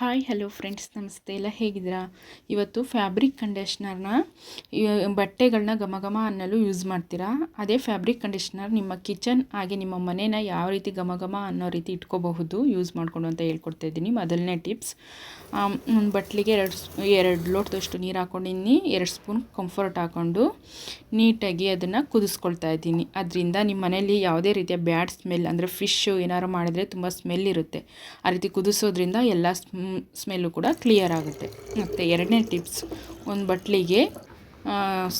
Hi hello friends ನಮಸ್ತೆ. ಎಲ್ಲ ಹೇಗಿದ್ದೀರಾ? ಇವತ್ತು ಫ್ಯಾಬ್ರಿಕ್ ಕಂಡೀಷ್ನರ್ನ ಬಟ್ಟೆಗಳನ್ನ ಘಮ ಘಮ ಅನ್ನಲು ಯೂಸ್ ಮಾಡ್ತೀರಾ? ಅದೇ ಫ್ಯಾಬ್ರಿಕ್ ಕಂಡೀಷ್ನರ್ ನಿಮ್ಮ ಕಿಚನ್ ಹಾಗೆ ನಿಮ್ಮ ಮನೇನ ಯಾವ ರೀತಿ ಘಮ ಘಮ ಅನ್ನೋ ರೀತಿ ಇಟ್ಕೋಬಹುದು ಯೂಸ್ ಮಾಡಿಕೊಂಡು ಅಂತ ಹೇಳ್ಕೊಡ್ತಾ ಇದ್ದೀನಿ. ಮೊದಲನೇ ಟಿಪ್ಸ್ ಒಂದು ಬಟ್ಲಿಗೆ ಎರಡು ಎರಡು ಲೋಟದಷ್ಟು ನೀರು ಹಾಕೊಂಡಿನಿ ಎರಡು ಸ್ಪೂನ್ ಕಂಫರ್ಟ್ ಹಾಕ್ಕೊಂಡು ನೀಟಾಗಿ ಅದನ್ನು ಕುದಿಸ್ಕೊಳ್ತಾ ಇದ್ದೀನಿ. ಅದರಿಂದ ನಿಮ್ಮ ಮನೇಲಿ ಯಾವುದೇ ರೀತಿಯ ಬ್ಯಾಡ್ ಸ್ಮೆಲ್ ಅಂದರೆ ಫಿಶ್ಶು ಏನಾರು ಮಾಡಿದ್ರೆ ತುಂಬ ಸ್ಮೆಲ್ ಇರುತ್ತೆ. ಆ ರೀತಿ ಕುದಿಸೋದ್ರಿಂದ ಎಲ್ಲ ಸ್ಮೆಲ್ಲು ಕೂಡ ಕ್ಲಿಯರ್ ಆಗುತ್ತೆ. ಮತ್ತು ಎರಡನೇ ಟಿಪ್ಸ್ ಒಂದು ಬಟ್ಲಿಗೆ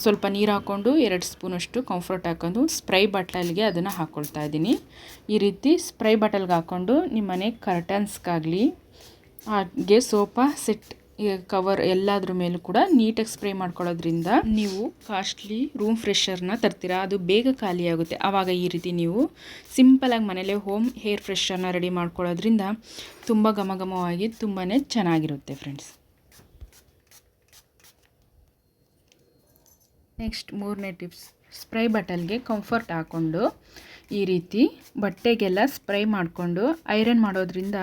ಸ್ವಲ್ಪ ನೀರು ಹಾಕ್ಕೊಂಡು ಎರಡು ಸ್ಪೂನಷ್ಟು ಕಂಫರ್ಟ್ ಹಾಕ್ಕೊಂಡು ಸ್ಪ್ರೈ ಬಾಟ್ಲಲ್ಲಿಗೆ ಅದನ್ನು ಹಾಕ್ಕೊಳ್ತಾ ಇದ್ದೀನಿ. ಈ ರೀತಿ ಸ್ಪ್ರೈ ಬಾಟಲ್ಗೆ ಹಾಕ್ಕೊಂಡು ನಿಮ್ಮ ಮನೆ ಕರ್ಟನ್ಸ್ಗಾಗಲಿ ಹಾಗೆ ಸೋಫಾ ಸೆಟ್ ಕವರ್ ಎಲ್ಲಾದ್ರ ಮೇಲೂ ಕೂಡ ನೀಟಾಗಿ ಸ್ಪ್ರೇ ಮಾಡ್ಕೊಳ್ಳೋದ್ರಿಂದ ನೀವು ಕಾಸ್ಟ್ಲಿ ರೂಮ್ ಫ್ರೆಶರ್ನ ತರ್ತೀರಾ. ಅದು ಬೇಗ ಖಾಲಿಯಾಗುತ್ತೆ ಆವಾಗ ಈ ರೀತಿ ನೀವು ಸಿಂಪಲಾಗಿ ಮನೇಲೆ ಹೋಮ್ ಹೇರ್ ಫ್ರೆಶರ್ನ ರೆಡಿ ಮಾಡ್ಕೊಳ್ಳೋದ್ರಿಂದ ತುಂಬ ಘಮ ಘಮವಾಗಿ ತುಂಬಾ ಚೆನ್ನಾಗಿರುತ್ತೆ ಫ್ರೆಂಡ್ಸ್ ನೆಕ್ಸ್ಟ್ ಮೂರನೇ ಟಿಪ್ಸ್ ಸ್ಪ್ರೈ ಬಟಲ್ಗೆ ಕಂಫರ್ಟ್ ಹಾಕ್ಕೊಂಡು ಈ ರೀತಿ ಬಟ್ಟೆಗೆಲ್ಲ ಸ್ಪ್ರೈ ಮಾಡಿಕೊಂಡು ಐರನ್ ಮಾಡೋದ್ರಿಂದ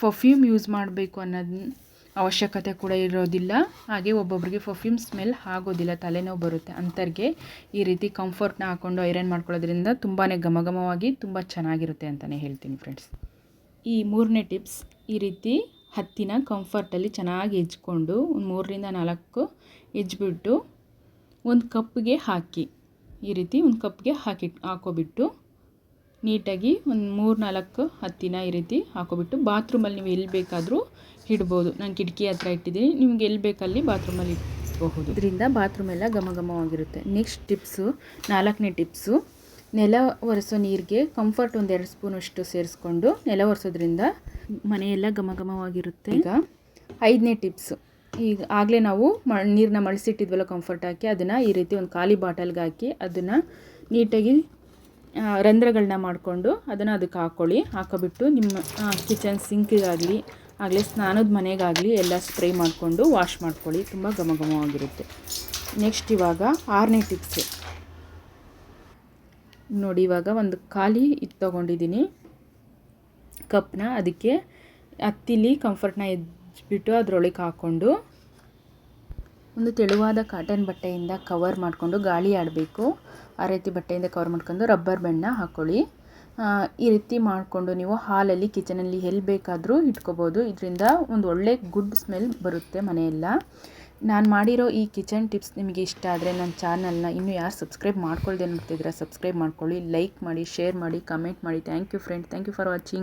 ಪರ್ಫ್ಯೂಮ್ ಯೂಸ್ ಮಾಡಬೇಕು ಅನ್ನೋದನ್ನ ಅವಶ್ಯಕತೆ ಕೂಡ ಇರೋದಿಲ್ಲ. ಹಾಗೆ ಒಬ್ಬೊಬ್ಬರಿಗೆ ಪರ್ಫ್ಯೂಮ್ ಸ್ಮೆಲ್ ಆಗೋದಿಲ್ಲ. ತಲೆನೋವು ಬರುತ್ತೆ. ಅಂಥವ್ರಿಗೆ ಈ ರೀತಿ ಕಂಫರ್ಟ್ನ ಹಾಕ್ಕೊಂಡು ಐರನ್ ಮಾಡ್ಕೊಳ್ಳೋದ್ರಿಂದ ತುಂಬಾ ಘಮಘಮವಾಗಿ ತುಂಬ ಚೆನ್ನಾಗಿರುತ್ತೆ ಅಂತಲೇ ಹೇಳ್ತೀನಿ ಫ್ರೆಂಡ್ಸ್ ಈ ಮೂರನೇ ಟಿಪ್ಸ್ ಈ ರೀತಿ ಹತ್ತಿನ ಕಂಫರ್ಟಲ್ಲಿ ಚೆನ್ನಾಗಿ ಹೆಜ್ಕೊಂಡು ಒಂದು ಮೂರರಿಂದ ನಾಲ್ಕು ಹೆಜ್ಬಿಟ್ಟು ಒಂದು ಕಪ್ಗೆ ಹಾಕಿ ಈ ರೀತಿ ಒಂದು ಕಪ್ಗೆ ಹಾಕಿ ಹಾಕೋಬಿಟ್ಟು ನೀಟಾಗಿ ಒಂದು ಮೂರು ನಾಲ್ಕು ಹತ್ತಿನ ಈ ರೀತಿ ಹಾಕೋಬಿಟ್ಟು ಬಾತ್ರೂಮಲ್ಲಿ ನೀವು ಎಲ್ಲಿ ಬೇಕಾದರೂ ಇಡ್ಬೋದು. ನಾನು ಕಿಟಕಿ ಹತ್ರ ಇಟ್ಟಿದ್ದೀನಿ. ನಿಮ್ಗೆ ಎಲ್ಲಿ ಬೇಕಲ್ಲಿ ಬಾತ್ರೂಮಲ್ಲಿ ಇಟ್ಬಹುದು ಇದರಿಂದ ಬಾತ್ರೂಮ್ ಎಲ್ಲ ಘಮ ಘಮವಾಗಿರುತ್ತೆ. ನೆಕ್ಸ್ಟ್ ಟಿಪ್ಸು ನಾಲ್ಕನೇ ಟಿಪ್ಸು ನೆಲ ಒರೆಸೋ ನೀರಿಗೆ ಕಂಫರ್ಟ್ ಒಂದು ಎರಡು ಸ್ಪೂನಷ್ಟು ಸೇರಿಸ್ಕೊಂಡು ನೆಲ ಒರೆಸೋದ್ರಿಂದ ಮನೆಯೆಲ್ಲ ಘಮ ಘಮವಾಗಿರುತ್ತೆ. ಈಗ ಐದನೇ ಟಿಪ್ಸು ಈಗ ಆಗಲೇ ನಾವು ಮ ನೀರನ್ನ ಮಳಿಸಿಟ್ಟಿದ್ವಲ್ಲ ಕಂಫರ್ಟ್ ಹಾಕಿ, ಅದನ್ನು ಈ ರೀತಿ ಒಂದು ಖಾಲಿ ಬಾಟಲ್ಗೆ ಹಾಕಿ, ಅದನ್ನು ನೀಟಾಗಿ ರಂಧ್ರಗಳನ್ನ ಮಾಡಿಕೊಂಡು ಅದನ್ನು ಅದಕ್ಕೆ ಹಾಕ್ಕೊಳ್ಳಿ ಹಾಕೋಬಿಟ್ಟು ನಿಮ್ಮ ಕಿಚನ್ ಸಿಂಕಿಗಾಗಲಿ, ಆಗಲಿ ಸ್ನಾನದ ಮನೆಗಾಗಲಿ ಎಲ್ಲ ಸ್ಪ್ರೇ ಮಾಡಿಕೊಂಡು ವಾಶ್ ಮಾಡ್ಕೊಳ್ಳಿ. ತುಂಬ ಘಮ ಘಮವಾಗಿರುತ್ತೆ ನೆಕ್ಸ್ಟ್ ಇವಾಗ ಆರನೇ ಟಿಪ್ಸು. ನೋಡಿ, ಇವಾಗ ಒಂದು ಖಾಲಿ ಇದು ತೊಗೊಂಡಿದ್ದೀನಿ. ಕಪ್ನ ಅದಕ್ಕೆ ಹತ್ತಿಲಿ ಕಂಫರ್ಟ್ನ ಎದ್ಬಿಟ್ಟು ಅದರೊಳಗೆ ಹಾಕ್ಕೊಂಡು ಒಂದು ತೆಳುವಾದ ಕಾಟನ್ ಬಟ್ಟೆಯಿಂದ ಕವರ್ ಮಾಡಿಕೊಂಡು ಗಾಳಿ ಆಡಬೇಕು. ಆ ರೀತಿ ಬಟ್ಟೆಯಿಂದ ಕವರ್ ಮಾಡ್ಕೊಂಡು ರಬ್ಬರ್ ಬೆಣ್ಣ ಹಾಕ್ಕೊಳ್ಳಿ ಈ ರೀತಿ ಮಾಡಿಕೊಂಡು ನೀವು ಹಾಲಲ್ಲಿ, ಕಿಚನಲ್ಲಿ ಎಲ್ಲಿ ಬೇಕಾದರೂ ಇಟ್ಕೋಬೋದು. ಇದರಿಂದ ಒಂದು ಒಳ್ಳೆ ಗುಡ್ ಸ್ಮೆಲ್ ಬರುತ್ತೆ ಮನೆಯೆಲ್ಲ. ನಾನು ಮಾಡಿರೋ ಈ ಕಿಚನ್ ಟಿಪ್ಸ್ ನಿಮಗೆ ಇಷ್ಟ ಆದರೆ ನನ್ನ ಚಾನಲ್ನ ಇನ್ನೂ ಯಾರು ಸಬ್ಸ್ಕ್ರೈಬ್ ಮಾಡ್ಕೊಳ್ದೆ ನೋಡ್ತಿದ್ದೀರಾ, ಸಬ್ಸ್ಕ್ರೈಬ್ ಮಾಡ್ಕೊಳ್ಳಿ, ಲೈಕ್ ಮಾಡಿ, ಶೇರ್ ಮಾಡಿ, ಕಮೆಂಟ್ ಮಾಡಿ. Thank you friend, thank you for watching.